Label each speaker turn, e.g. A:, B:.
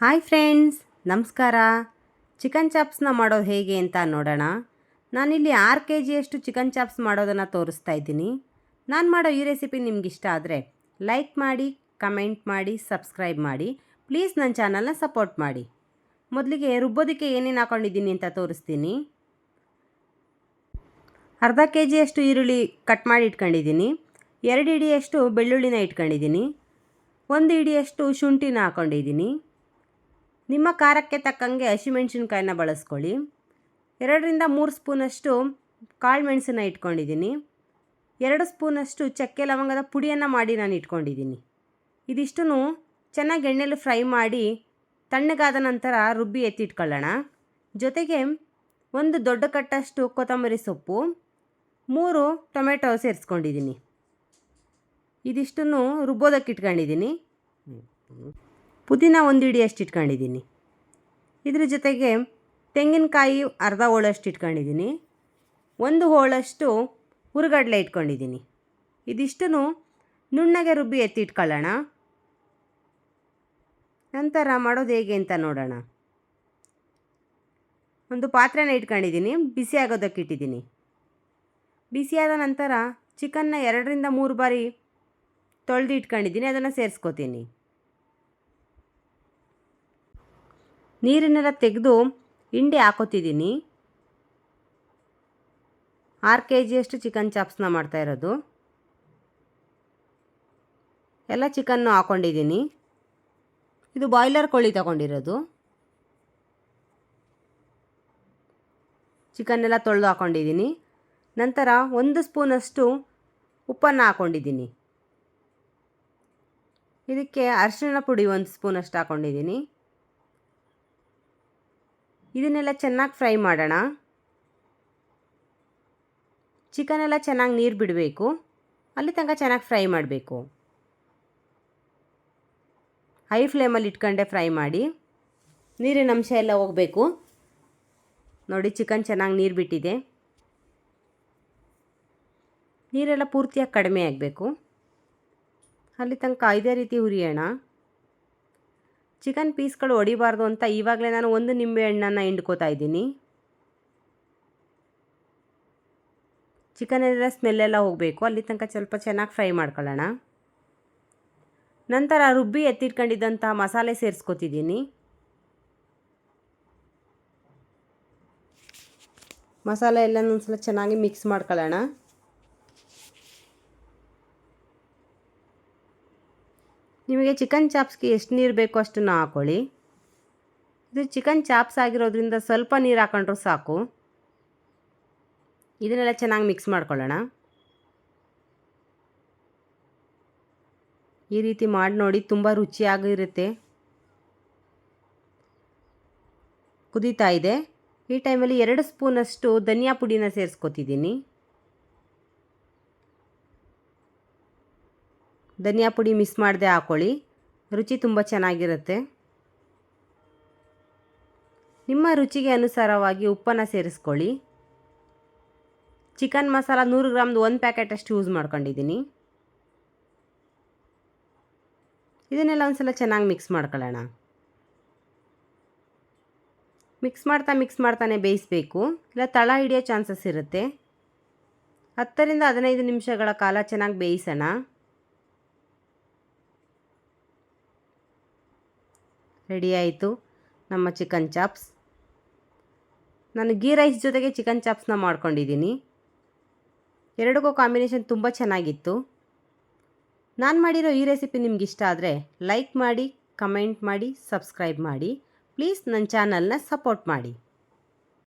A: Hi friends, ನಮಸ್ಕಾರ. Chicken ಚಾಪ್ಸ್ನ ಮಾಡೋದು ಹೇಗೆ ಅಂತ ನೋಡೋಣ. ನಾನಿಲ್ಲಿ ಆರು ಕೆ ಜಿಯಷ್ಟು ಚಿಕನ್ ಚಾಪ್ಸ್ ಮಾಡೋದನ್ನು ತೋರಿಸ್ತಾ ಇದ್ದೀನಿ. ನಾನು ಮಾಡೋ ಈ ರೆಸಿಪಿ ನಿಮ್ಗೆ ಇಷ್ಟ ಆದರೆ ಲೈಕ್ ಮಾಡಿ, ಕಮೆಂಟ್ ಮಾಡಿ, ಸಬ್ಸ್ಕ್ರೈಬ್ ಮಾಡಿ, ಪ್ಲೀಸ್ ನನ್ನ ಚಾನಲ್ನ ಸಪೋರ್ಟ್ ಮಾಡಿ. ಮೊದಲಿಗೆ ರುಬ್ಬೋದಕ್ಕೆ ಏನೇನು ಹಾಕೊಂಡಿದ್ದೀನಿ ಅಂತ ತೋರಿಸ್ತೀನಿ. ಅರ್ಧ ಕೆ ಜಿಯಷ್ಟು ಈರುಳ್ಳಿ ಕಟ್ ಮಾಡಿ ಇಟ್ಕೊಂಡಿದ್ದೀನಿ. ಎರಡು ಇಡಿಯಷ್ಟು ಬೆಳ್ಳುಳ್ಳಿನ ಇಟ್ಕೊಂಡಿದ್ದೀನಿ. ಒಂದು ಇಡಿಯಷ್ಟು ಶುಂಠಿನ ಹಾಕೊಂಡಿದ್ದೀನಿ. ನಿಮ್ಮ ಖಾರಕ್ಕೆ ತಕ್ಕಂಗೆ ಹಸಿಮೆಣ್ಸಿನ್ಕಾಯಿನ ಬಳಸ್ಕೊಳ್ಳಿ. ಎರಡರಿಂದ ಮೂರು ಸ್ಪೂನಷ್ಟು ಕಾಳು ಮೆಣಸನ್ನ ಇಟ್ಕೊಂಡಿದ್ದೀನಿ. ಎರಡು ಸ್ಪೂನಷ್ಟು ಚಕ್ಕೆ ಲವಂಗದ ಪುಡಿಯನ್ನು ಮಾಡಿ ನಾನು ಇಟ್ಕೊಂಡಿದ್ದೀನಿ. ಇದಿಷ್ಟನ್ನು ಚೆನ್ನಾಗಿ ಎಣ್ಣೆಲಿ ಫ್ರೈ ಮಾಡಿ ತಣ್ಣಗಾದ ನಂತರ ರುಬ್ಬಿ ಎತ್ತಿಟ್ಕೊಳ್ಳೋಣ. ಜೊತೆಗೆ ಒಂದು ದೊಡ್ಡ ಕಟ್ಟಷ್ಟು ಕೊತ್ತಂಬರಿ ಸೊಪ್ಪು, ಮೂರು ಟೊಮೆಟೊ ಸೇರಿಸ್ಕೊಂಡಿದ್ದೀನಿ. ಇದಿಷ್ಟನ್ನು ರುಬ್ಬೋದಕ್ಕೆ ಇಟ್ಕೊಂಡಿದ್ದೀನಿ. ಪುದೀನ ಒಂದು ಹಿಡಿಯಷ್ಟು ಇಟ್ಕೊಂಡಿದ್ದೀನಿ. ಇದ್ರ ಜೊತೆಗೆ ತೆಂಗಿನಕಾಯಿ ಅರ್ಧ ಹೋಳಷ್ಟು ಇಟ್ಕೊಂಡಿದ್ದೀನಿ. ಒಂದು ಹೋಳಷ್ಟು ಹುರುಗಡ್ಲೆ ಇಟ್ಕೊಂಡಿದ್ದೀನಿ. ಇದಿಷ್ಟನ್ನು ನುಣ್ಣಗೆ ರುಬ್ಬಿ ಎತ್ತಿ ಇಟ್ಕೊಳ್ಳೋಣ. ನಂತರ ಮಾಡೋದು ಹೇಗೆ ಅಂತ ನೋಡೋಣ. ಒಂದು ಪಾತ್ರೆನ ಇಟ್ಕೊಂಡಿದ್ದೀನಿ. ಬಿಸಿ ಆಗೋದಕ್ಕೆ ಇಟ್ಟಿದ್ದೀನಿ. ಬಿಸಿಯಾದ ನಂತರ ಚಿಕನ್ನ ಎರಡರಿಂದ ಮೂರು ಬಾರಿ ತೊಳೆದು ಇಟ್ಕೊಂಡಿದ್ದೀನಿ. ಅದನ್ನು ಸೇರಿಸ್ಕೋತೀನಿ. ನೀರನ್ನೆಲ್ಲ ತೆಗೆದು ಹಿಂಡಿ ಹಾಕೋತಿದ್ದೀನಿ. ಆರು ಕೆ ಜಿಯಷ್ಟು ಚಿಕನ್ ಚಾಪ್ಸ್ನ ಮಾಡ್ತಾ ಇರೋದು. ಎಲ್ಲ ಚಿಕನ್ನು ಹಾಕ್ಕೊಂಡಿದ್ದೀನಿ ಇದು ಬಾಯ್ಲರ್ ಕೋಳಿ ತಗೊಂಡಿರೋದು. ಚಿಕನ್ನೆಲ್ಲ ತೊಳೆದು ಹಾಕ್ಕೊಂಡಿದ್ದೀನಿ ನಂತರ ಒಂದು ಸ್ಪೂನಷ್ಟು ಉಪ್ಪನ್ನು ಹಾಕ್ಕೊಂಡಿದ್ದೀನಿ ಇದಕ್ಕೆ ಅರಿಶಿನ ಪುಡಿ ಒಂದು ಸ್ಪೂನಷ್ಟು ಹಾಕ್ಕೊಂಡಿದ್ದೀನಿ ಇದನ್ನೆಲ್ಲ ಚೆನ್ನಾಗಿ ಫ್ರೈ ಮಾಡೋಣ. ಚಿಕನ್ ಎಲ್ಲ ಚೆನ್ನಾಗಿ ನೀರು ಬಿಡಬೇಕು. ಅಲ್ಲಿ ತನಕ ಚೆನ್ನಾಗಿ ಫ್ರೈ ಮಾಡಬೇಕು. ಹೈ ಫ್ಲೇಮಲ್ಲಿ ಇಟ್ಕೊಂಡೆ ಫ್ರೈ ಮಾಡಿ. ನೀರಿನ ಅಂಶ ಎಲ್ಲ ಹೋಗಬೇಕು. ನೋಡಿ ಚಿಕನ್ ಚೆನ್ನಾಗಿ ನೀರು ಬಿಟ್ಟಿದೆ. ನೀರೆಲ್ಲ ಪೂರ್ತಿಯಾಗಿ ಕಡಿಮೆ ಆಗಬೇಕು. ಅಲ್ಲಿ ತನಕ ಇದೇ ರೀತಿ ಹುರಿಯೋಣ. ಚಿಕನ್ ಪೀಸ್ಗಳು ಹೊಡಿಬಾರ್ದು ಅಂತ ಇವಾಗಲೇ ನಾನು ಒಂದು ನಿಂಬೆ ಹಣ್ಣನ್ನು ಹಿಂಡ್ಕೋತಾ ಇದ್ದೀನಿ. ಚಿಕನೆಲ್ಲ ಸ್ಮೆಲ್ಲೆಲ್ಲ ಹೋಗಬೇಕು. ಅಲ್ಲಿ ತನಕ ಸ್ವಲ್ಪ ಚೆನ್ನಾಗಿ ಫ್ರೈ ಮಾಡ್ಕೊಳ್ಳೋಣ. ನಂತರ ರುಬ್ಬಿ ಎತ್ತಿಟ್ಕೊಂಡಿದ್ದಂತಹ ಮಸಾಲೆ ಸೇರಿಸ್ಕೊತಿದ್ದೀನಿ. ಮಸಾಲೆ ಎಲ್ಲ ಒಂದ್ಸಲ ಚೆನ್ನಾಗಿ ಮಿಕ್ಸ್ ಮಾಡ್ಕೊಳ್ಳೋಣ. ನಿಮಗೆ ಚಿಕನ್ ಚಾಪ್ಸ್ಗೆ ಎಷ್ಟು ನೀರು ಬೇಕೋ ಅಷ್ಟನ್ನು ಹಾಕೊಳ್ಳಿ. ಇದು ಚಿಕನ್ ಚಾಪ್ಸ್ ಆಗಿರೋದ್ರಿಂದ ಸ್ವಲ್ಪ ನೀರು ಹಾಕೊಂಡ್ರೂ ಸಾಕು. ಇದನ್ನೆಲ್ಲ ಚೆನ್ನಾಗಿ ಮಿಕ್ಸ್ ಮಾಡ್ಕೊಳ್ಳೋಣ. ಈ ರೀತಿ ಮಾಡಿ ನೋಡಿ ತುಂಬ ರುಚಿಯಾಗಿರುತ್ತೆ. ಕುದೀತಾ ಇದೆ. ಈ ಟೈಮಲ್ಲಿ ಎರಡು ಸ್ಪೂನಷ್ಟು ಧನಿಯಾ ಪುಡಿನ ಸೇರಿಸ್ಕೊತಿದ್ದೀನಿ. ಧನಿಯಾ ಪುಡಿ ಮಿಸ್ ಮಾಡದೆ ಹಾಕೊಳ್ಳಿ. ರುಚಿ ತುಂಬ ಚೆನ್ನಾಗಿರುತ್ತೆ. ನಿಮ್ಮ ರುಚಿಗೆ ಅನುಸಾರವಾಗಿ ಉಪ್ಪನ್ನು ಸೇರಿಸ್ಕೊಳ್ಳಿ. ಚಿಕನ್ ಮಸಾಲ ನೂರು ಗ್ರಾಮ್ದು ಒಂದು ಪ್ಯಾಕೆಟ್ ಅಷ್ಟು ಯೂಸ್ ಮಾಡ್ಕೊಂಡಿದ್ದೀನಿ. ಇದನ್ನೆಲ್ಲ ಒಂದು ಸಲ ಚೆನ್ನಾಗಿ ಮಿಕ್ಸ್ ಮಾಡ್ಕೊಳ್ಳೋಣ. ಮಿಕ್ಸ್ ಮಾಡ್ತಾ ಮಿಕ್ಸ್ ಮಾಡ್ತಾನೆ ಬೇಯಿಸಬೇಕು. ಇಲ್ಲ ತಳ ಹಿಡಿಯೋ ಚಾನ್ಸಸ್ ಇರುತ್ತೆ. ಹತ್ತರಿಂದ ಹದಿನೈದು ನಿಮಿಷಗಳ ಕಾಲ ಚೆನ್ನಾಗಿ ಬೇಯಿಸೋಣ. ರೆಡಿ ಆಯಿತು. ನಮ್ಮ ಚಿಕನ್ ಚಾಪ್ಸ್ ನಾನು ಗೀ ರೈಸ್ ಜೊತೆಗೆ ಚಿಕನ್ ಚಾಪ್ಸ್ನ ಮಾಡ್ಕೊಂಡಿದ್ದೀನಿ. ಎರಡಕ್ಕೂ ಕಾಂಬಿನೇಷನ್ ತುಂಬ ಚೆನ್ನಾಗಿತ್ತು. ನಾನು ಮಾಡಿರೋ ಈ ರೆಸಿಪಿ ನಿಮ್ಗೆ ಇಷ್ಟ ಆದರೆ ಲೈಕ್ ಮಾಡಿ ಕಮೆಂಟ್ ಮಾಡಿ ಸಬ್ಸ್ಕ್ರೈಬ್ ಮಾಡಿ. ಪ್ಲೀಸ್ ನನ್ನ ಚಾನಲ್ನ ಸಪೋರ್ಟ್ ಮಾಡಿ.